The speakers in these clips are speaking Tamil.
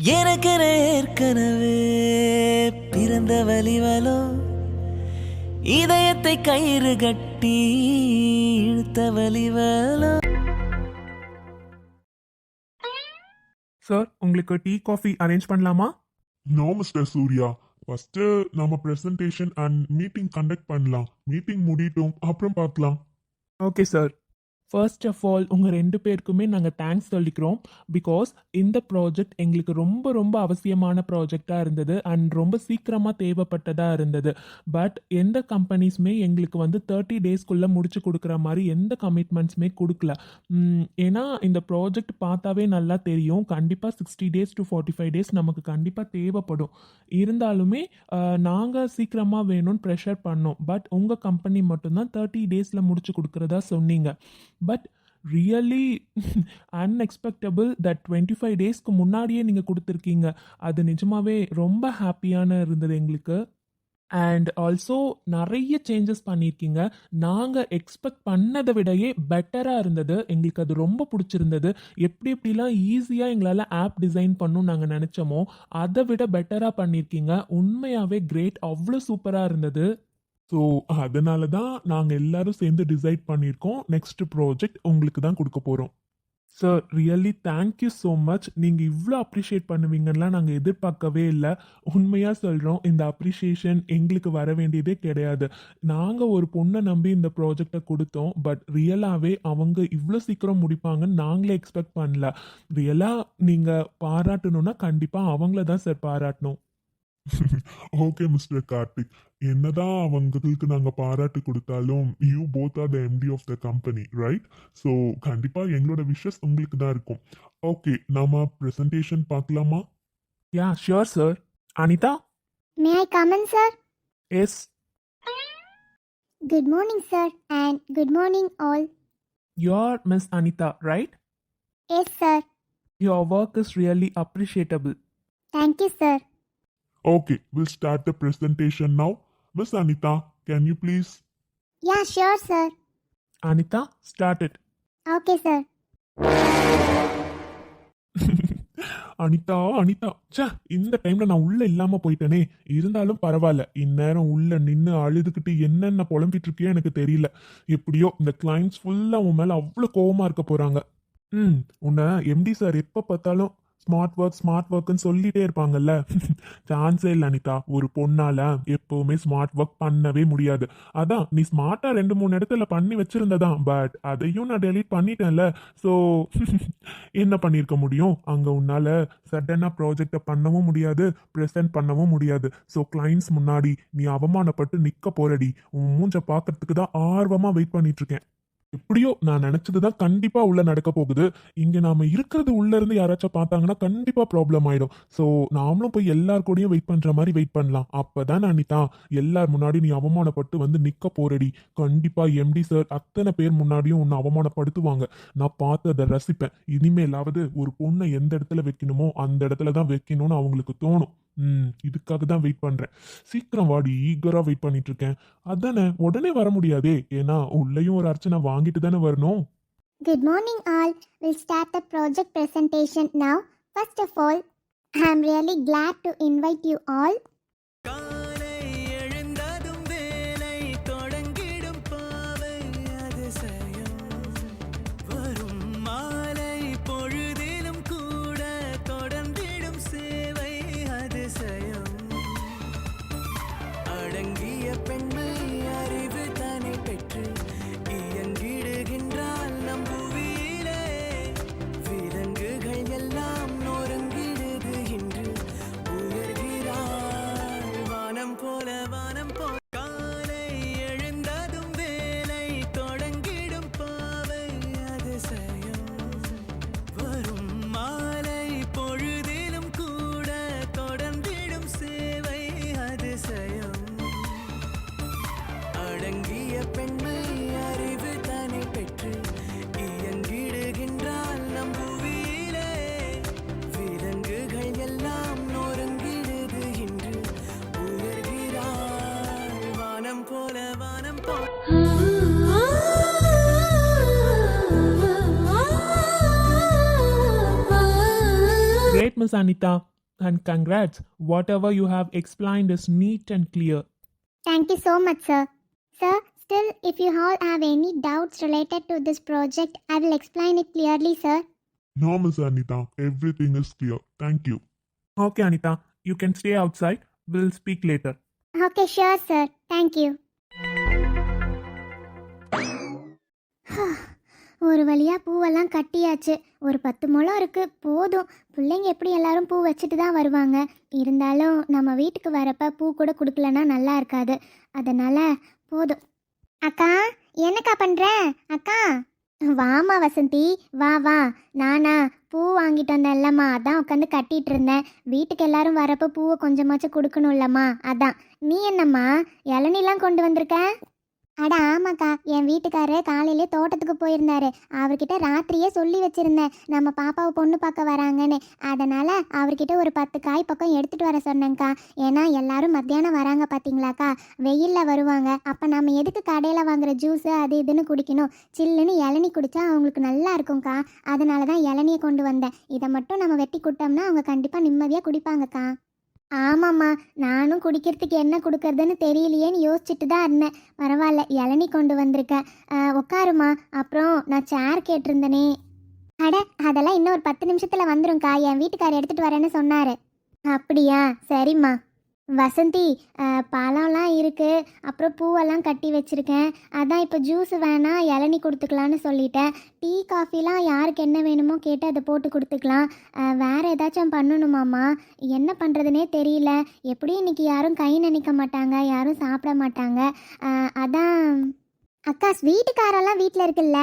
எனக்கென ஏற்கனவே பிறந்த வலிவலோ இதயத்தை கயிறு கட்டி இழுத்த வலிவலோ சார் உங்களுக்கு டீ காஃபி அரேஞ்ச் பண்ணலாமா? No mister Surya. ஃபர்ஸ்ட் நம்ம பிரசன்டேஷன் அண்ட் மீட்டிங் கண்டக்ட் பண்ணலாம். மீட்டிங் முடியட்டும் அப்புறம் பார்க்கலாம். Okay sir first of all உங்கள் ரெண்டு பேருக்குமே நாங்கள் தேங்க்ஸ் சொல்லிக்கிறோம். பிகாஸ் இந்த ப்ராஜெக்ட் எங்களுக்கு ரொம்ப ரொம்ப அவசியமான ப்ராஜெக்டாக இருந்தது அண்ட் ரொம்ப சீக்கிரமாக தேவைப்பட்டதாக இருந்தது. பட் எந்த கம்பெனிஸுமே எங்களுக்கு வந்து தேர்ட்டி டேஸ்க்குள்ளே முடிச்சு கொடுக்குற மாதிரி எந்த கமிட்மெண்ட்ஸுமே கொடுக்கல. ஏன்னா இந்த ப்ராஜெக்ட் பார்த்தாவே நல்லா தெரியும். கண்டிப்பாக sixty days to forty five days நமக்கு கண்டிப்பாக தேவைப்படும். இருந்தாலுமே நாங்கள் சீக்கிரமாக வேணும்னு ப்ரெஷர் பண்ணோம். பட் உங்கள் கம்பெனி மட்டும்தான் தேர்ட்டி டேஸில் முடிச்சு கொடுக்குறதா சொன்னீங்க. But really unexpectable that twenty five டேஸ்க்கு முன்னாடியே நீங்கள் கொடுத்துருக்கீங்க. அது நிஜமாவே ரொம்ப ஹாப்பியான இருந்தது எங்களுக்கு. அண்ட் ஆல்சோ நிறைய சேஞ்சஸ் பண்ணியிருக்கீங்க. நாங்கள் எக்ஸ்பெக்ட் பண்ணதை விடையே பெட்டராக இருந்தது. எங்களுக்கு அது ரொம்ப பிடிச்சிருந்தது. எப்படி எப்படிலாம் ஈஸியாக எங்களால் ஆப் டிசைன் பண்ணணும் நாங்கள் நினச்சோமோ அதை விட பெட்டராக பண்ணியிருக்கீங்க. உண்மையாகவே கிரேட் அவ்வளோ சூப்பராக இருந்தது. ஸோ அதனால தான் நாங்கள் எல்லாரும் சேர்ந்து டிசைட் பண்ணியிருக்கோம். நெக்ஸ்ட் ப்ராஜெக்ட் உங்களுக்கு தான் கொடுக்க போகிறோம் sir really thank you so much நீங்கள் இவ்வளோ அப்ரிஷியேட் பண்ணுவீங்கலாம் நாங்கள் எதிர்பார்க்கவே இல்லை. உண்மையாக சொல்கிறோம் இந்த அப்ரிஷியேஷன் எங்களுக்கு வர வேண்டியதே கிடையாது. நாங்கள் ஒரு பொண்ணை நம்பி இந்த ப்ராஜெக்டை கொடுத்தோம். பட் ரியலாகவே அவங்க இவ்வளோ சீக்கிரம் முடிப்பாங்கன்னு நாங்களே எக்ஸ்பெக்ட் பண்ணல. ரியலாக நீங்கள் பாராட்டணும்னா கண்டிப்பாக அவங்கள தான் சார் பாராட்டணும். ஓகே மிஸ்டர் கார்த்திக் என்னதான் அவங்களுக்கு நாங்கள் பாராட்டு கொடுத்தாலும் you both are the MD of the company right so கண்டிப்பாக எங்களோட விஷஸ் உங்களுக்கு தான் இருக்கும். ஓகே நாம ப்ரெசன்டேஷன் பார்க்கலாமா? Ya sure sir Anita May I come in, sir? Yes Good morning, sir, and good morning, all. Your miss Anita right Yes, sir. Your work is really appreciable Thank you, sir. Okay, we'll start the presentation now. Miss Anita, can you please? Yeah, sure, sir. Anita start it Okay, sir. Anita Anita ச்சே இந்த டைம்ல நான் உள்ள இல்லாம போயிட்டேனே இருந்தாலும் பரவாயில்ல இந்நேரம் உள்ள நின்று அழுதுகிட்டு என்னென்ன புலம்பிட்டு இருக்கியோ எனக்கு தெரியல எப்படியோ இந்த கிளைண்ட்ஸ் ஃபுல்லா உன் மேல அவ்வளவு கோவமா இருக்க போறாங்க ம் உன்னை எம்டி சார் எப்ப பார்த்தாலும் ஸ்மார்ட் ஒர்க் ஸ்மார்ட் ஒர்க்னு சொல்லிட்டே இருப்பாங்கல்ல. சான்ஸே இல்லை அனிதா. ஒரு பொண்ணால எப்பவுமே ஸ்மார்ட் ஒர்க் பண்ணவே முடியாது. அதான் நீ ஸ்மார்ட்டா ரெண்டு மூணு இடத்துல பண்ணி வச்சிருந்ததான் பட் அதையும் நான் டெலீட் பண்ணிட்டேன்ல. ஸோ என்ன பண்ணியிருக்க முடியும்? அங்க உன்னால சடனா ப்ராஜெக்டை பண்ணவும் முடியாது ப்ரெசென்ட் பண்ணவும் முடியாது. ஸோ கிளைண்ட்ஸ் முன்னாடி நீ அவமானப்பட்டு நிக்க போறடி. உன் மூஞ்ச பார்க்கறதுக்கு தான் ஆர்வமா வெயிட் பண்ணிட்டு இருக்கேன். எப்படியோ நான் நினைச்சதுதான் கண்டிப்பா உள்ள நடக்க போகுது. இங்க நாம இருக்கிறது உள்ள இருந்து யாராச்சும் பார்த்தாங்கன்னா கண்டிப்பா ப்ராப்ளம் ஆயிடும். ஸோ நாமளும் போய் எல்லார் கூடயும் வெயிட் பண்ற மாதிரி வெயிட் பண்ணலாம். அப்பதான் அனிதா எல்லார் முன்னாடி நீ அவமானப்பட்டு வந்து நிக்க போறடி. கண்டிப்பா எம்டி சார் அத்தனை பேர் முன்னாடியும் உன்னை அவமானப்படுத்துவாங்க. நான் பார்த்து அதை ரசிப்பேன். இனிமேலாவது ஒரு பொண்ணை எந்த இடத்துல வைக்கணுமோ அந்த இடத்துல தான் வைக்கணும்னு அவங்களுக்கு தோணும். ம் இதுக்காக தான் வெயிட் பண்ணுறேன் சீக்கிரம் வாடி ஈகராக வெயிட் பண்ணிட்டு அதானே உடனே வர முடியாதே ஏன்னா உள்ளேயும் ஒரு அர்ச்சனை வாங்கிட்டு தானே வரணும் good morning all will start the project presentation now first of all I am really glad to invite you all இளங்கிய பெண்மை அறிவு தானே பெற்று இயங்கிடுகின்றால் நம் விலங்குகள் எல்லாம் நொறுங்கிடுது இன்று உயர்கிறாள் வானம் போல வானம் போல Great, Miss Anita. And congrats. Whatever you have explained is neat and clear. Thank you so much, sir. Sir, still, if you all have any doubts related to this project, I will explain it clearly, sir. No, Miss Anita, everything is clear. Thank you. Okay, Anita. You can stay outside. We'll speak later. Okay, sure, sir. Thank you. ஒரு வழியா பூவெல்லாம் கட்டியாச்சு. ஒரு பத்து முளம் இருக்கு போதும். பிள்ளைங்க எப்படி எல்லாரும் பூ வச்சுட்டு தான் வருவாங்க? இருந்தாலும் நம்ம வீட்டுக்கு வரப்ப பூ கூட கொடுக்கலன்னா நல்லா இருக்காது. அதனால போதும். அக்கா என்னக்கா பண்ணுற அக்கா. வாமா வசந்தி வா வா. நானா பூ வாங்கிட்டு வந்தேன்லம்மா அதான் உட்காந்து கட்டிட்டு இருந்தேன். வீட்டுக்கு எல்லாரும் வரப்போ பூவை கொஞ்சமாச்சும் கொடுக்கணும்லம்மா அதான். நீ என்னம்மா? இளநிலாம் கொண்டு வந்திருக்க? அட ஆமாக்கா என் வீட்டுக்காரரு காலையிலே தோட்டத்துக்கு போயிருந்தாரு. அவர்கிட்ட ராத்திரியே சொல்லி வச்சிருந்தேன். நம்ம பாப்பாவை பொண்ணு பார்க்க வராங்கன்னு. அதனால அவர்கிட்ட ஒரு பத்து காய் பக்கம் எடுத்துட்டு வர சொன்னேங்க்கா ஏன்னா எல்லாரும் மத்தியானம் வராங்க பார்த்தீங்களாக்கா வெயிலில் வருவாங்க. அப்போ நம்ம எதுக்கு கடையில் வாங்குற ஜூஸு அது இதுன்னு குடிக்கணும். சில்லுன்னு இளநி குடிச்சா அவங்களுக்கு நல்லா இருக்கும்க்கா. அதனால தான் இளநியை கொண்டு வந்தேன். இதை மட்டும் நம்ம வெட்டி கொடுத்தோம்னா அவங்க கண்டிப்பாக நிம்மதியாக குடிப்பாங்கக்கா. ஆமாம்மா நானும் குடிக்கிறதுக்கு என்ன கொடுக்கறதுன்னு தெரியலையேன்னு யோசிச்சுட்டு தான் இருந்தேன். பரவாயில்ல இளநி கொண்டு வந்திருக்கேன் ஆ, உட்காருமா அப்புறம் நான் சேர் கேட்டிருந்தனே. அட அதெல்லாம் இன்னும் ஒரு பத்து நிமிஷத்தில் வந்துரும்க்கா. என் வீட்டுக்காரர் எடுத்துகிட்டு வரேன்னு சொன்னார். அப்படியா? சரிம்மா. வசந்தி பழம்லாம் இருக்குது அப்புறம் பூவெல்லாம் கட்டி வச்சுருக்கேன். அதான் இப்போ ஜூஸ் வேணாம் இளநி கொடுத்துக்கலான்னு சொல்லிட்டேன். டீ காஃபிலாம் யாருக்கு என்ன வேணுமோ கேட்டு அதை போட்டு கொடுத்துக்கலாம். வேறு ஏதாச்சும் பண்ணணுமாம்மா? என்ன பண்ணுறதுனே தெரியல. எப்படியும் இன்னைக்கு யாரும் கை நினைக்க மாட்டாங்க யாரும் சாப்பிட மாட்டாங்க. அதான் அக்கா ஸ்வீட்டுக்காரெல்லாம் வீட்டில் இருக்குல்ல?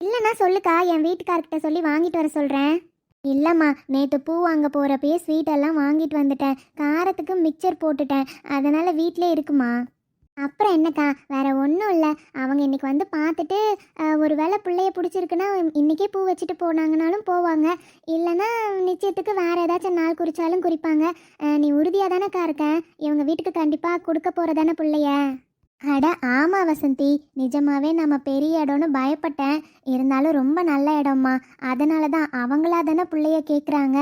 இல்லைன்னா சொல்லுக்கா என் வீட்டுக்காரர்கிட்ட சொல்லி வாங்கிட்டு வர சொல்கிறேன் இல்லைம்மா நேற்று பூ வாங்க போகிறப்பயே ஸ்வீட்டெல்லாம் வாங்கிட்டு வந்துட்டேன். காரத்துக்கு மிக்சர் போட்டுட்டேன். அதனால் வீட்டிலே இருக்குமா? அப்புறம் என்னக்கா வேற ஒன்றும் இல்லை. அவங்க இன்னைக்கு வந்து பார்த்துட்டு ஒரு வேளை பிள்ளைய பிடிச்சிருக்குன்னா இன்றைக்கே பூ வச்சுட்டு போனாங்கனாலும் போவாங்க. இல்லைன்னா நிச்சயத்துக்கு வேற ஏதாச்சும் நாள் குறித்தாலும் குறிப்பாங்க. நீ உறுதியாக தானேக்கா இருக்க? இவங்க வீட்டுக்கு கண்டிப்பாக கொடுக்க போகிறதான பிள்ளைய? அட ஆமாம் வசந்தி. நிஜமாவே நம்ம பெரிய இடம்னு பயப்பட்டேன். இருந்தாலும் ரொம்ப நல்ல இடம்மா. அதனால தான் அவங்களா தானே பிள்ளைய கேட்குறாங்க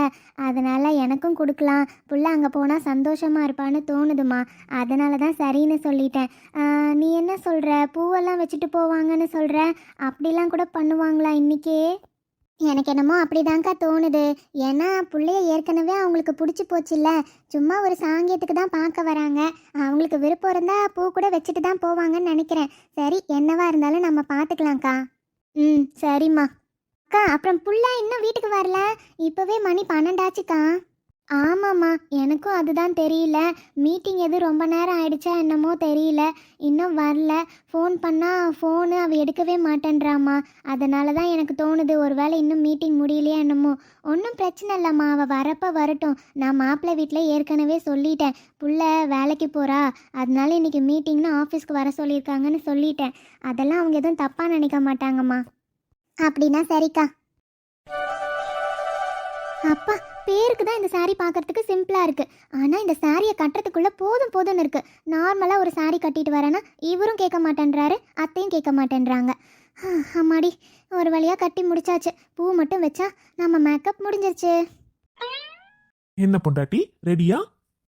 அதனால எனக்கும் கொடுக்கலாம். புள்ள அங்கே போனால் சந்தோஷமாக இருப்பான்னு தோணுதுமா. அதனால தான் சரின்னு சொல்லிட்டேன். நீ என்ன சொல்கிற பூவெல்லாம் வச்சுட்டு போவாங்கன்னு சொல்கிற அப்படிலாம் கூட பண்ணுவாங்களா இன்றைக்கே எனக்கு என்னமோ அப்படிதான்க்கா தோணுது. ஏன்னா பிள்ளைய ஏற்கனவே அவங்களுக்கு பிடிச்சி போச்சுல்ல. சும்மா ஒரு சாங்கியத்துக்கு தான் பார்க்க வராங்க. அவங்களுக்கு விருப்பம் இருந்தால் பூ கூட வச்சுட்டு தான் போவாங்கன்னு நினைக்கிறேன். சரி என்னவா இருந்தாலும் நம்ம பார்த்துக்கலாம்க்கா. ம் சரிம்மா. அக்கா அப்புறம் புள்ள இன்னும் வீட்டுக்கு வரல? இப்போவே மணி பன்னெண்டாச்சுக்கா. ஆமாம்மா எனக்கும் அதுதான் தெரியல. மீட்டிங் எதுவும் ரொம்ப நேரம் ஆயிடுச்சா என்னமோ தெரியல. இன்னும் வரல. ஃபோன் பண்ணால் ஃபோனு அவள் எடுக்கவே மாட்டேன்றாம்மா. அதனால தான் எனக்கு தோணுது ஒருவேளை இன்னும் மீட்டிங் முடியலையா என்னமோ. ஒன்றும் பிரச்சனை இல்லைம்மா அவள் வரப்போ வரட்டும். நான் மாப்பிள்ளை வீட்டில் ஏற்கனவே சொல்லிட்டேன். புள்ள வேலைக்கு போகிறா அதனால இன்றைக்கி மீட்டிங்னு ஆஃபீஸ்க்கு வர சொல்லியிருக்காங்கன்னு சொல்லிட்டேன். அதெல்லாம் அவங்க எதுவும் தப்பாக நினைக்க மாட்டாங்கம்மா. அப்படின்னா சரிக்கா. அப்பா பேருக்கு தான் இந்த saree பார்க்கறதுக்கு சிம்பிளாக இருக்குது ஆனால் இந்த சாரியை கட்டுறதுக்குள்ளே போதும் போதும்னு இருக்குது நார்மலாக ஒரு saree கட்டிட்டு வரேன்னா இவரும் கேட்க மாட்டேன்றாரு அத்தையும் கேட்க மாட்டேன்றாங்க. அம்மாடி ஒரு வழியாக கட்டி முடிச்சாச்சு. பூ மட்டும் வச்சா நம்ம மேக்கப் முடிஞ்சிருச்சு. என்ன பொண்டாட்டி? ரெடியா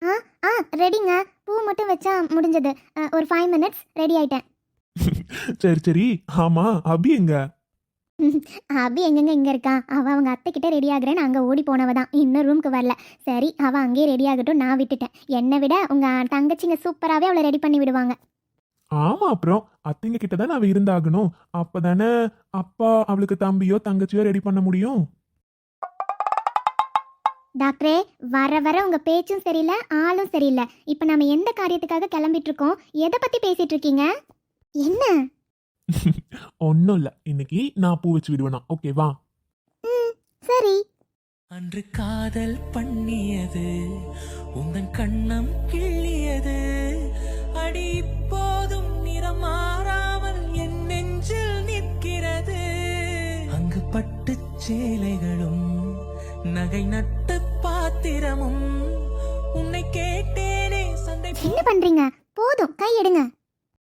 ஆ ஆ ரெடிங்க பூ மட்டும் வச்சா முடிஞ்சது. ஒரு ஃபைவ் மினிட்ஸ் ரெடி ஆயிட்டேன். சரி சரி. ஆமா அபி எங்க? அபி எங்கெங்க இங்கே இருக்கா? அவள் அவங்க அத்தை கிட்ட ரெடி ஆகுறேன்னு அங்கே ஓடி போனவ தான். இன்னும் ரூமுக்கு வரல. சரி அவள் அங்கேயே ரெடி ஆகட்டும் நான் விட்டுட்டேன். என்னை விட உங்கள் தங்கச்சிங்க சூப்பராகவே அவளை ரெடி பண்ணி விடுவாங்க. ஆமா அப்புறம் அத்தைங்க கிட்ட தானே அவ இருந்தாகணும். அப்பதானே அப்பா அவளுக்கு தம்பியோ தங்கச்சியோ ரெடி பண்ண முடியும்? டாக்டரே வர வர உங்கள் பேச்சும் சரியில்லை ஆளும் சரியில்லை. இப்போ நம்ம எந்த காரியத்துக்காக கிளம்பிட்டு இருக்கோம்? எதை பற்றி பேசிட்டு இருக்கீங்க? என்ன? ஒன்றும் இல்லை இன்னைக்கு நான் பூ வச்சு விடுவேனா? ஓகேவா சரி. அன்று காதல் பண்ணியது உந்தன் கண்ணம் கிள்ளியது அடி இப்போதும் நிறம் மாறாமல் என் நெஞ்சில் நிற்கிறது. அங்கு பட்டுச் சேலைகளும் நகை நட்டு பாத்திரமும் உன்னை கேட்டேனே சண்டை என்ன பண்ணுறீங்க போதும் கை எடுங்க.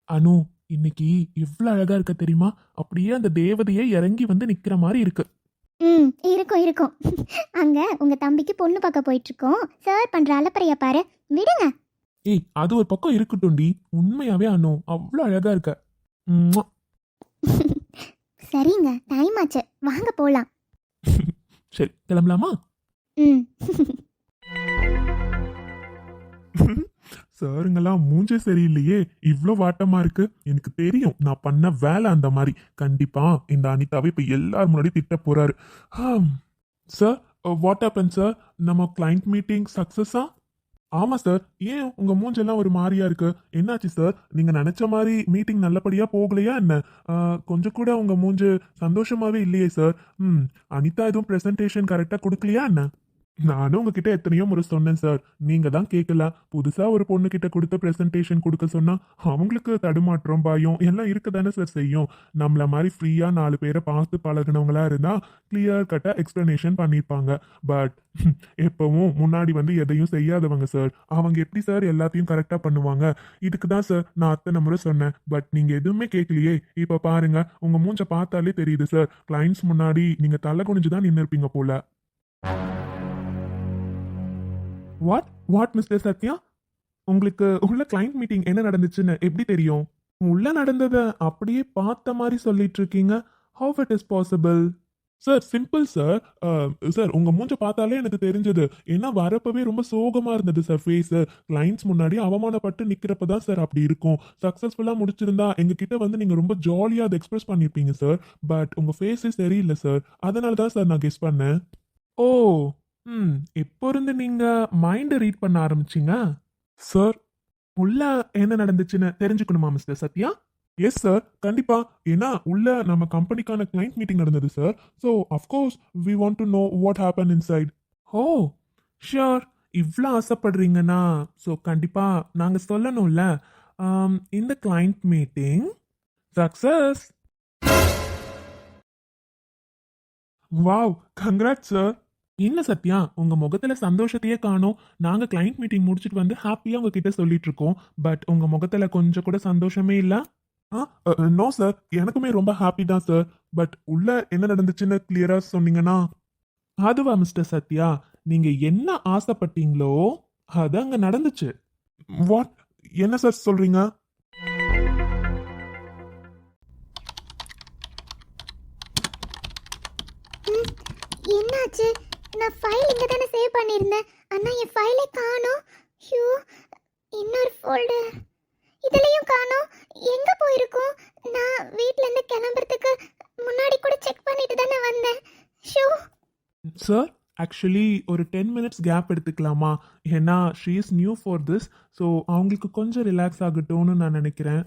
அனு இன்னைக்கு எவ்வளவு அழகா இருக்க தெரியுமா? அப்படியே அந்த தேவதையே இறங்கி வந்து நிக்கிற மாதிரி இருக்கு. ம் இருக்கும் இருக்கும். அங்கே உங்கள் தம்பிக்கு பொண்ணு பார்க்க போயிட்டுருக்கோம். சார் பண்ணுற அலப்பறைய பாரு. விடுங்க. ஏய் அது ஒரு பக்கம் இருக்கட்டும்டி. உண்மையாவே அனு அவ்வளோ அழகா இருக்க. சரிங்க டைம் ஆச்சு. வாங்க போகலாம் சரி கிளம்பலாமா? ம். சாருங்கெல்லாம் மூஞ்சே சரியில்லையே. இவ்வளோ வாட்டமா இருக்கு. எனக்கு தெரியும் நான் பண்ண வேலை அந்த மாதிரி. கண்டிப்பா இந்த அனிதாவை இப்போ எல்லார் முன்னாடி திட்ட போறாரு. சார் வாட் ஆப்பன் சார் நம்ம கிளைண்ட் மீட்டிங் சக்சஸா ஆமாம் சார் ஏன் உங்கள் மூஞ்செல்லாம் ஒரு மாதிரியா இருக்கு? என்னாச்சு சார் நீங்கள் நினச்ச மாதிரி மீட்டிங் நல்லபடியா போகலையா என்ன? கொஞ்சம் கூட உங்கள் மூஞ்சு சந்தோஷமாகவே இல்லையே சார் ம் அனிதா எதுவும் ப்ரெசன்டேஷன் கரெக்டாக கொடுக்கலையா என்ன? நானும் உங்ககிட்ட எத்தனையோ முறை சொன்னேன் சார் நீங்க தான் கேட்கல புதுசா ஒரு பொண்ணு கிட்ட கொடுத்த பிரசன்டேஷன் கொடுக்க சொன்னா அவங்களுக்கு தடுமாற்றம் பயம் எல்லாம் இருக்க தானே சார் செய்யும். நம்மள மாதிரி ஃப்ரீயா நாலு பேரை பார்த்து பழகுனவங்களா இருந்தா கிளியர் கட்டா எக்ஸ்பிளனேஷன் பண்ணிருப்பாங்க பட் எப்பவும் முன்னாடி வந்து எதையும் செய்யாதவங்க சார் அவங்க எப்படி சார் எல்லாத்தையும் கரெக்டா பண்ணுவாங்க? இதுக்கு தான் சார் நான் அத்தனை முறை சொன்னேன். பட் நீங்க எதுவுமே கேட்கலையே இப்ப பாருங்க உங்க மூஞ்ச பார்த்தாலே தெரியுது சார் கிளைண்ட்ஸ் முன்னாடி நீங்க தலை குனிஞ்சு தான் நின்று இருப்பீங்க போல. வாட் வாட் மிஸ்டர் சத்யா உங்களுக்கு உள்ள கிளைண்ட் மீட்டிங் என்ன நடந்துச்சுன்னு எப்படி தெரியும்? உள்ள நடந்ததை அப்படியே பார்த்த மாதிரி சொல்லிட்டு இருக்கீங்க. How it is possible sir simple sir sir உங்கள் மூஞ்ச பார்த்தாலே எனக்கு தெரிஞ்சது. ஏன்னா வரப்பவே ரொம்ப சோகமாக இருந்தது சார் ஃபேஸு கிளைண்ட்ஸ் முன்னாடி அவமானப்பட்டு நிற்கிறப்ப தான் சார் அப்படி இருக்கும். சக்ஸஸ்ஃபுல்லாக முடிச்சிருந்தா எங்ககிட்ட வந்து நீங்கள் ரொம்ப ஜாலியாக அதை எக்ஸ்பிரஸ் பண்ணியிருப்பீங்க சார் பட் உங்கள் ஃபேஸே சரியில்லை சார் அதனால தான் சார் நான் கெஸ் பண்ணேன். ஓ. ம் எப்போ இருந்து நீங்க மைண்டை ரீட் பண்ண ஆரம்பிச்சீங்க? சார் உள்ள என்ன நடந்துச்சுன்னு தெரிஞ்சுக்கணுமா மிஸ்டர் சத்யா? எஸ் சார் கண்டிப்பா. ஏன்னா உள்ள நம்ம கம்பெனிக்கான கிளைண்ட் மீட்டிங் நடந்தது sir so of course we want to know what happen inside oh sure இவ்வளோ ஆசைப்படுறீங்கன்னா ஸோ கண்டிப்பாக நாங்கள் சொல்லணும்ல. இந்த client meeting success wow congrats sir என்ன சத்யா உங்க முகத்துல சந்தோஷத்தையே காணோம். நாங்க கிளைண்ட் மீட்டிங் முடிச்சுட்டு வந்து ஹாப்பியா உங்ககிட்ட சொல்லிட்டு இருக்கோம். பட் உங்க முகத்துல கொஞ்சம் கூட சந்தோஷமே இல்ல? நோ சார் எனக்குமே ரொம்ப ஹாப்பி தான் சார் பட் உள்ள என்ன நடந்துச்சுன்னு கிளியரா சொன்னீங்கன்னா அதுவா மிஸ்டர் சத்யா? நீங்க என்ன ஆசைப்பட்டீங்களோ அது அங்க நடந்துச்சு. வாட் என்ன சார் சொல்றீங்க? நான் ஃபைல் இங்கே தானே சேவ் பண்ணியிருந்தேன். ஆனால் என் ஃபைலை காணோம். ஷூ இன்னொரு ஃபோல்டர் இதுலேயும் காணோம். எங்கே போயிருக்கோம்? நான் வீட்டிலேருந்து கிளம்புறதுக்கு முன்னாடி கூட செக் பண்ணிட்டு தானே வந்தேன். ஷூ சார் ஆக்சுவலி ஒரு டென் மினிட்ஸ் கேப் எடுத்துக்கலாமா? ஏன்னா she is new for this so அவங்களுக்கு கொஞ்சம் ரிலாக்ஸ் ஆகட்டும்னு நான் நினைக்கிறேன்.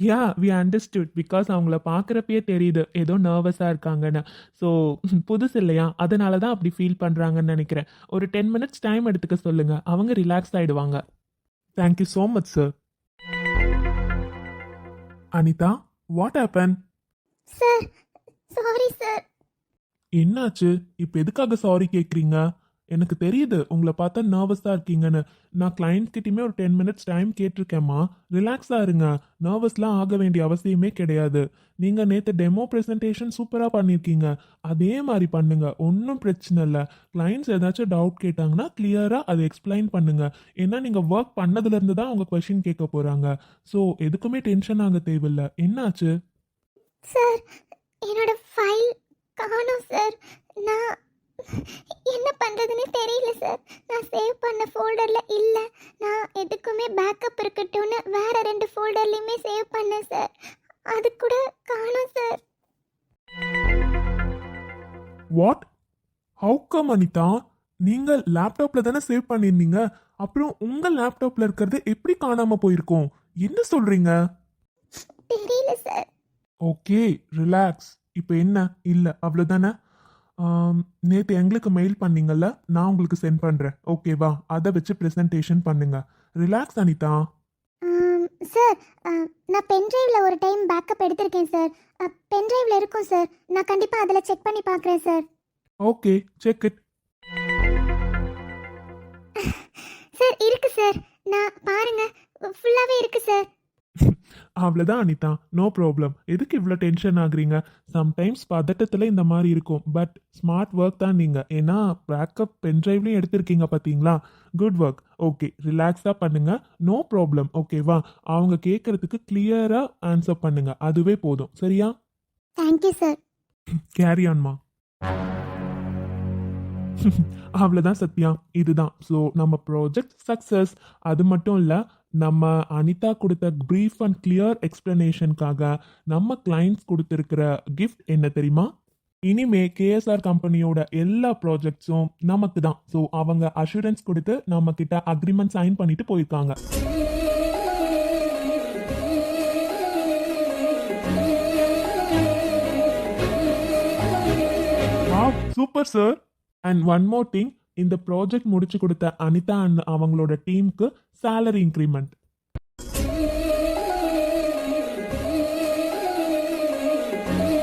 யா வி அண்டர்ஸ்டுட் பிகாஸ் அவங்கள பார்க்குறப்பயே தெரியுது. ஏதோ நர்வஸாக இருக்காங்கன்னு. ஸோ புதுசு இல்லையா? அதனால தான் அப்படி ஃபீல் பண்ணுறாங்கன்னு நினைக்கிறேன். ஒரு டென் மினிட்ஸ் டைம் எடுத்துக்க சொல்லுங்க. அவங்க ரிலாக்ஸ் ஆகிடுவாங்க thank you so much sir Anita what happen sir sorry sir என்னாச்சு? இப்போ எதுக்காக சாரி கேட்குறீங்க எனக்கு தெரியுது உங்களை பார்த்தா நர்வஸாக இருக்கீங்கன்னு. நான் கிளைண்ட் கிட்டயுமே ஒரு டென் மினிட்ஸ் டைம் கேட்டிருக்கேம்மா. ரிலாக்ஸாக இருங்க. நர்வஸ்லாம் ஆக வேண்டிய அவசியமே கிடையாது. நீங்கள் நேற்று டெமோ ப்ரெசன்டேஷன் சூப்பராக பண்ணியிருக்கீங்க அதே மாதிரி பண்ணுங்க. ஒன்றும் பிரச்சனை இல்லை. கிளைண்ட்ஸ் ஏதாச்சும் டவுட் கேட்டாங்கன்னா கிளியராக அதை எக்ஸ்பிளைன் பண்ணுங்க. ஏன்னா நீங்கள் ஒர்க் பண்ணதுலேருந்து தான் அவங்க கொஷின் கேட்க போகிறாங்க ஸோ எதுக்குமே டென்ஷன் ஆக தேவையில்லை. என்னாச்சு? சார் என்னோட ஃபைல் காணும் சார் நான் என்ன பண்ணுறதுன்னு தெரியல சார் நான் சேவ் பண்ண ஃபோல்டரில் இல்லை. நான் எதுக்குமே பேக்கப் இருக்கட்டும்னு வேற ரெண்டு ஃபோல்டர்லையுமே சேவ் பண்ணேன் சார் அது கூட காணோம் sir what how come Anita? நீங்க லேப்டாப்ல தானே சேவ் பண்ணியிருந்தீங்க. அப்புறம் உங்க லேப்டாப்ல இருக்கிறது எப்படி காணாம போயிருக்கும்? என்ன சொல்றீங்க? தெரியல சார் ஓகே ரிலாக்ஸ் இப்போ என்ன? இல்லை அவ்வளோதானே நேற்று எங்களுக்கு மெயில் பண்ணீங்கல்ல நான் உங்களுக்கு சென்ட் பண்ணுறேன் ஓகேவா அதை வச்சு ப்ரெசன்டேஷன் பண்ணுங்க. ரிலாக்ஸ் அனிதா. சார் நான் பென்ட்ரைவில் ஒரு டைம் பேக்கப் எடுத்திருக்கேன் சார் பென்ட்ரைவில் இருக்கும் சார் நான் கண்டிப்பாக அதில் செக் பண்ணி பார்க்குறேன் sir okay check it sir இருக்கு சார் நான் பாருங்க. ஃபுல்லாகவே இருக்கு சார் அவ்வளோதான் அனிதா. நோ ப்ராப்ளம் எதுக்கு இவ்வளோ டென்ஷன் ஆகுறீங்க? சம்டைம்ஸ் பதட்டத்தில் இந்த மாதிரி இருக்கும். பட் ஸ்மார்ட் ஒர்க் தான் நீங்கள் ஏன்னா பேக்கப் பென்ட்ரைவ்லையும் எடுத்திருக்கீங்க பார்த்தீங்களா குட் ஒர்க் ஓகே ரிலாக்ஸாக பண்ணுங்க. நோ ப்ராப்ளம் ஓகேவா அவங்க கேட்குறதுக்கு கிளியராக ஆன்சர் பண்ணுங்க. அதுவே போதும். சரியா? தேங்க்யூ சார் கேரி ஆன்மா அவ்வளோதான் சத்யா. இதுதான். ஸோ நம்ம ப்ராஜெக்ட் சக்ஸஸ் அது மட்டும் இல்லை நம்ம அனிதா கொடுத்த ப்ரீஃப் அண்ட் கிளியர் எக்ஸ்பிளனேஷனுக்காக நம்ம கிளைண்ட்ஸ் கொடுத்துருக்கிற கிஃப்ட் என்ன தெரியுமா? இனிமே கேஎஸ்ஆர் கம்பெனியோட எல்லா ப்ராஜெக்ட்ஸும் நமக்கு தான். ஸோ அவங்க அஷூரன்ஸ் கொடுத்து நம்ம கிட்ட அக்ரிமெண்ட் சைன் பண்ணிட்டு போயிருக்காங்க. Super sir and one more thing இந்த ப்ராஜெக்ட் முடிச்சு கொடுத்த அனிதா அண்ட் அவங்களோட டீமுக்கு சேலரி இன்க்ரிமெண்ட்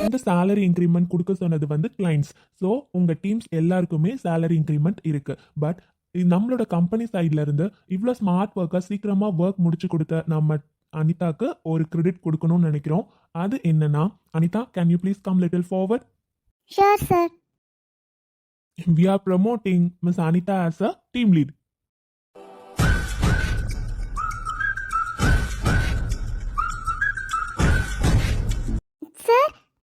இந்த சேலரி இன்க்ரிமெண்ட் கொடுக்க சொன்னது வந்து கிளைண்ட்ஸ் ஸோ உங்க டீம்ஸ் எல்லாருக்குமே சேலரி இன்க்ரிமெண்ட் இருக்கு. பட் நம்மளோட கம்பெனி சைட்ல இருந்து இவ்வளோ ஸ்மார்ட் ஒர்க்கை சீக்கிரமா ஒர்க் முடிச்சு கொடுத்த நம்ம அனிதாக்கு ஒரு கிரெடிட் கொடுக்கணும்னு நினைக்கிறோம். அது என்னன்னா Anita can you please come little forward sure sir we are promoting Miss Anita as a team lead.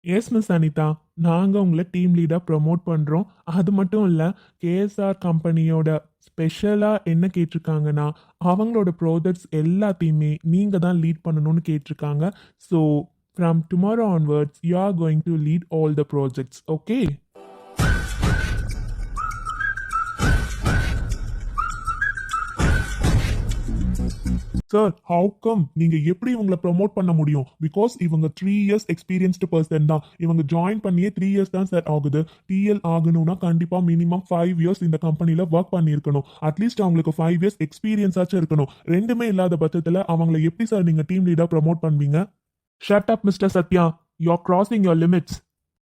Yes miss Anita நாங்கள் உங்களை டீம் லீடாக ப்ரோமோட் பண்ணுறோம் அது மட்டும் இல்லை கேஎஸ்ஆர் கம்பெனியோட ஸ்பெஷலாக என்ன கேட்டிருக்காங்கன்னா அவங்களோட ப்ராஜெக்ட்ஸ் எல்லாத்தையுமே நீங்கள் தான் லீட் பண்ணணும்னு கேட்டிருக்காங்க. So from tomorrow onwards you are going to lead all the projects okay sir how come நீங்க எப்படி இவங்களை ப்ரோமோட் பண்ண முடியும்? பிகாஸ் இவங்க த்ரீ இயர்ஸ் எக்ஸ்பீரியன்ஸ்டு பர்சன் தான். இவங்க ஜாயின் பண்ணியே த்ரீ இயர்ஸ் தான் சார் ஆகுது. டிஎல் ஆகணும்னா கண்டிப்பா மினிமம் ஃபைவ் இயர்ஸ் இந்த கம்பெனில ஒர்க் பண்ணியிருக்கணும். அட்லீஸ்ட் அவங்களுக்கு ஃபைவ் இயர்ஸ் எக்ஸ்பீரியன்ஸாச்சும் இருக்கணும். ரெண்டுமே இல்லாத பட்சத்துல அவங்களை எப்படி சார் நீங்க டீம் லீடா ப்ரமோட் பண்ணுவீங்க? Shut up mister Sathya you are crossing your limits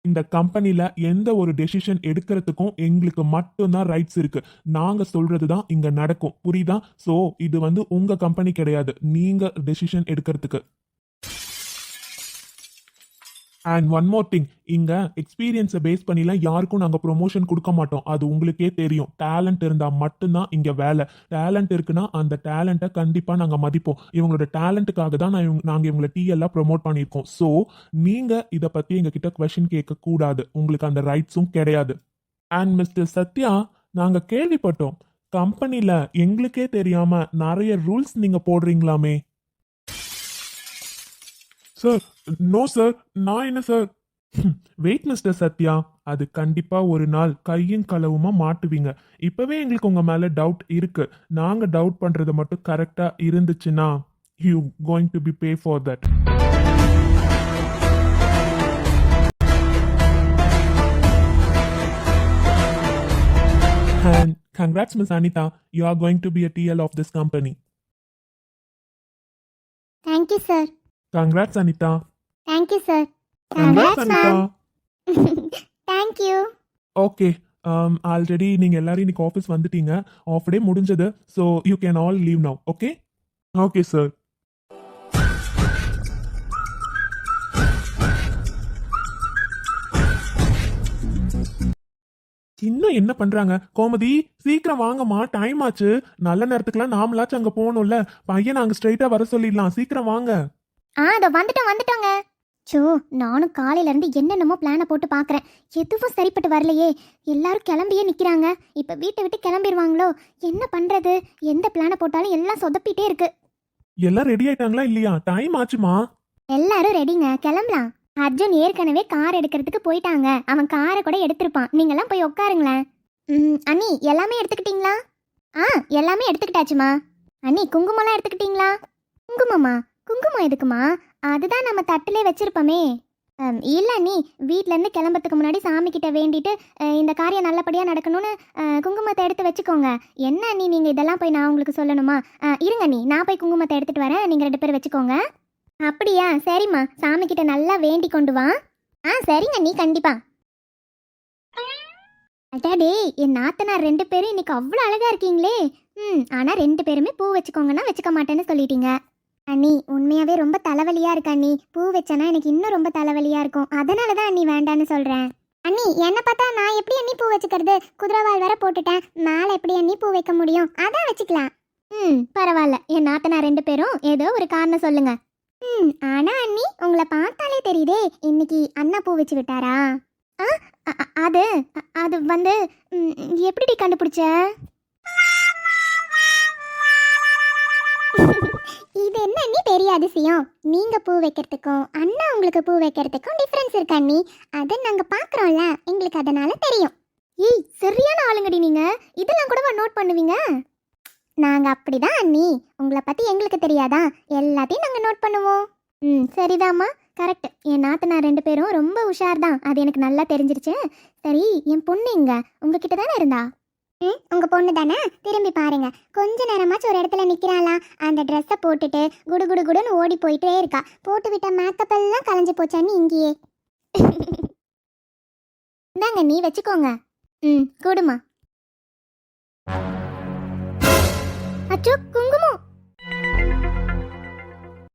இந்த கம்பெனியில எந்த ஒரு டெசிஷன் எடுக்கிறதுக்கும் எங்களுக்கு மட்டும்தான் ரைட்ஸ் இருக்கு. நாங்க சொல்றது தான் இங்க நடக்கும். புரியுதா? சோ இது வந்து உங்க கம்பெனி கிடையாது. நீங்க டெசிஷன் எடுக்கிறதுக்கு. அண்ட் ஒன் மோர் திங் இங்கே எக்ஸ்பீரியன்ஸை பேஸ் பண்ணிலாம் யாருக்கும் நாங்கள் ப்ரொமோஷன் கொடுக்க மாட்டோம். அது உங்களுக்கே தெரியும். டேலண்ட் இருந்தால் மட்டும்தான் இங்கே வேலை. டேலண்ட் இருக்குன்னா அந்த டேலண்ட்டை கண்டிப்பாக நாங்கள் மதிப்போம். இவங்களோட டேலண்ட்டுக்காக தான் நான் இவங்க- நாங்கள் இவங்களை டீஎல்லாம் ப்ரோமோட் பண்ணியிருக்கோம். ஸோ நீங்கள் இதை பற்றி எங்கள் கிட்ட கொஸ்டின் கேட்கக்கூடாது உங்களுக்கு அந்த ரைட்ஸும் கிடையாது. அண்ட் மிஸ்டர் சத்யா நாங்கள் கேள்விப்பட்டோம். கம்பெனியில் எங்களுக்கே தெரியாமல் நிறைய ரூல்ஸ் நீங்கள் போடுறீங்களாமே? சார் நோ சார் நான் என்ன சார் வெயிட் மிஸ்டர் சத்யா. அது கண்டிப்பா ஒரு நாள் கையும் களவுமா மாட்டுவீங்க. இப்பவே எங்களுக்கு உங்க மேல டவுட் இருக்கு. நாங்க டவுட் பண்றது மட்டும் கரெக்டா இருந்துச்சுன்னா you going to be pay for that And congrats, Miss Anita. You are going to be a TL of this company. Thank you sir Congrats, Anita. Thank you sir Congrats, Anita. Thank you okay already நீங்கள் எல்லாரும் இன்னைக்கு ஆஃபீஸ் வந்துட்டீங்க. ஆஃப் டே முடிஞ்சது. So you can all leave now okay okay sir இன்னும் என்ன பண்றாங்க? கோமதி சீக்கிரம் வாங்கம்மா. டைம் ஆச்சு. நல்ல நேரத்துக்குலாம் நாமளாச்சும் அங்க போகணும்ல. பையன் நாங்க ஸ்ட்ரைட்டா வர சொல்லிடலாம். சீக்கிரம் வாங்க. ஆ இதோ வந்துட்டோம் வந்துட்டோங்க. சோ நானும் காலையில இருந்து என்னென்னமோ பிளானை போட்டு பார்க்கறேன் எதுவும் சரிப்பட்டு வரலையே. எல்லாரும் கிளம்பியே நிக்கிறாங்க. இப்ப வீட்டை விட்டு கிளம்பிடுவாங்களோ என்ன பண்றது? எந்த பிளானை போட்டாலும் எல்லாம் சொதப்பிட்டே இருக்கு. எல்லாம் ரெடி ஆயிட்டாங்களா இல்லையா? டைம் ஆச்சுமா? எல்லாரும் ரெடிங்க கிளம்பலாம். அர்ஜுன் ஏற்கனவே கார் எடுக்கிறதுக்கு போயிட்டாங்க. அவன் காரை கூட எடுத்திருப்பான். நீங்கெல்லாம் போய் உட்காருங்களேன். ம், அண்ணி எல்லாமே எடுத்துக்கிட்டீங்களா? ஆ எல்லாமே எடுத்துக்கிட்டாச்சுமா. அண்ணி குங்குமம்லாம் எடுத்துக்கிட்டீங்களா? குங்குமமா? குங்குமம் எதுக்குமா? அதுதான் நம்ம தட்டிலே வச்சிருப்போமே. இல்லை நீ வீட்டிலேருந்து கிளம்புறதுக்கு முன்னாடி சாமிக்கிட்ட வேண்டிட்டு இந்த காரியம் நல்லபடியாக நடக்கணும்னு குங்குமத்தை எடுத்து வச்சுக்கோங்க. என்ன நீ நீங்கள் இதெல்லாம் போய் நான் உங்களுக்கு சொல்லணுமா? இருங்க நீ நான் போய் குங்குமத்தை எடுத்துகிட்டு வரேன். நீங்கள் ரெண்டு பேரும் வச்சுக்கோங்க. அப்படியா? சரிம்மா. சாமிக்கிட்ட நல்லா வேண்டி கொண்டு வா. ஆ சரிங்க நீ கண்டிப்பாக அடாடே என் நாத்தனார் ரெண்டு பேரும் இன்னைக்கு அவ்வளோ அழகாக இருக்கீங்களே. ம் ஆனால் ரெண்டு பேருமே பூ வச்சுக்கோங்கன்னா வச்சுக்க மாட்டேன்னு சொல்லிட்டீங்க. அண்ணி உண்மையாவே ரொம்ப தலைவலியா இருக்கு அண்ணி. பூ வச்சனா எனக்கு இன்னும் ரொம்ப தலைவலியா இருக்கும். அதனால தான் அண்ணி வேண்டான்னு சொல்றேன். அண்ணி என்ன பார்த்தா நான் எப்படி அண்ணி பூ வச்சுக்கிறது? குதிரவால் வேற போட்டுட்டேன். மேலே எப்படி அண்ணி பூ வைக்க முடியும்? அதான் வச்சுக்கலாம். ம் பரவாயில்ல. என் நாத்தனா ரெண்டு பேரும் ஏதோ ஒரு காரணம் சொல்லுங்க. ம் ஆனா அண்ணி உங்களை பார்த்தாலே தெரியுதே. இன்னைக்கு அண்ணா பூ வச்சு விட்டாரா? ஆ அது அது வந்து ம், எப்படி கண்டுபிடிச்ச? இது என்ன அண்ணி? பெரிய அதிசயம். நீங்க பூ வைக்கிறதுக்கும் அண்ணா உங்களுக்கு பூ வைக்கிறதுக்கும் டிஃபரன்ஸ் இருக்கு அண்ணி? அதை நாங்க பாக்குறோம்ல எங்களுக்கு அதனால தெரியும். ஏய் சரியான ஆளுங்கடி நீங்க. இதெல்லாம் கூடவா நோட் பண்ணுவீங்க? நாங்க அப்படிதான் அண்ணி. உங்களை பத்தி எங்களுக்கு தெரியாதா? எல்லாத்தையும் நாங்க நோட் பண்ணுவோம். ம் சரிதாம்மா. கரெக்ட் என் நாத்தனார் ரெண்டு பேரும் ரொம்ப உஷார் தான் அது எனக்கு நல்லா தெரிஞ்சிருச்சு. சரி என் பொண்ணு எங்க? உங்ககிட்ட தானே இருந்தா? ம் உங்க பொண்ணு தானே? திரும்பி பாருங்க. கொஞ்ச நேரமாச்சும் ஒரு இடத்துல நிக்கிறாளா? அந்த ட்ரெஸ்ஸை போட்டுட்டு குடு குடு குடுன்னு ஓடி போயிட்டே இருக்கா. போட்டு விட்ட மேக்கப் எல்லாம் கலைஞ்சு போச்சான்னு இங்கேயே. இந்தாங்க நீ வச்சுக்கோங்க. ம் கூடுமா. அச்சோ குங்குமம்.